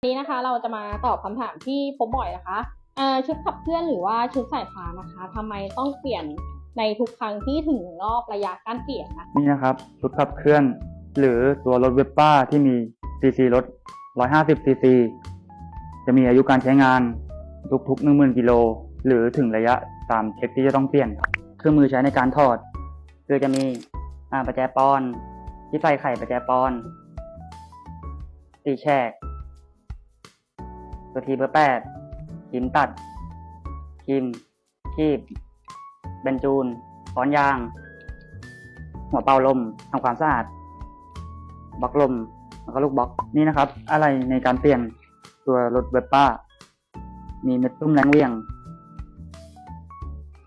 วันนี้นะคะเราจะมาตอบคำถามที่พบบ่อยนะคะชุดขับเคลื่อนหรือว่าชุดสายพานนะคะทำไมต้องเปลี่ยนในทุกครั้งที่ถึงรอบระยะการเปลี่ยนนะนี่นะครับ ชุดขับเคลื่อน หรือตัวรถเวปป้าที่มีซีซีรถ 150ซีซีจะมีอายุการใช้งานทุกๆ 10,000กิโลหรือถึงระยะตามเช็คที่จะต้องเปลี่ยนครับเครื่องมือใช้ในการถอด คือจะมีอ่าประแจปอนที่ใส่ไข่ประแจปอนตีแฉก ตัวทีเบอร์แปดหินตัดคิมคีบเบนจูนค้อนยาง หัวเป่าลมทำความสะอาดบล็อกลมแล้วก็ลูกบล็อกนี่นะครับ อะไรในการเปลี่ยนตัวรถเวปป้า มีเม็ดตุ้มแรงเวียง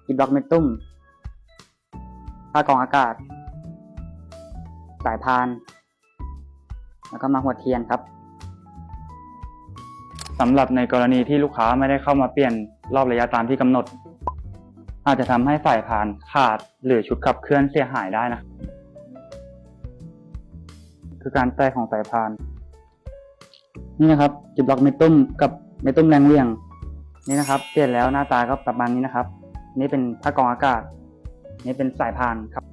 กีบล็อกเม็ดตุ้มผ้ากองอากาศ สายพาน แล้วก็มาหัวเทียนครับ สำหรับในกรณีที่ลูกค้าไม่ได้เข้ามาเปลี่ยนรอบระยะตามที่กำหนด อาจจะทำให้สายพานขาดหรือชุดขับเคลื่อนเสียหายได้นะ คือการแตกของสายพาน นี่นะครับจุดบล็อกเมดตุ้มกับเมดตุ้มแรงเวี่ยง นี่นะครับ เปลี่ยนแล้วหน้าตาก็ประมาณนี้นะครับ นี่เป็นผ้ากรองอากาศ นี่เป็นสายพานครับ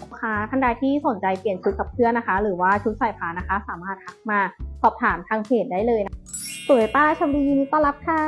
ลูกค้าท่านใดที่สนใจเปลี่ยนชุดขับเคลื่อนนะคะ หรือว่าชุดสายพานนะคะ สามารถทักมา สอบถามทางเพจได้เลยนะสวยป้าชมดียินดีต้อนรับค่ะ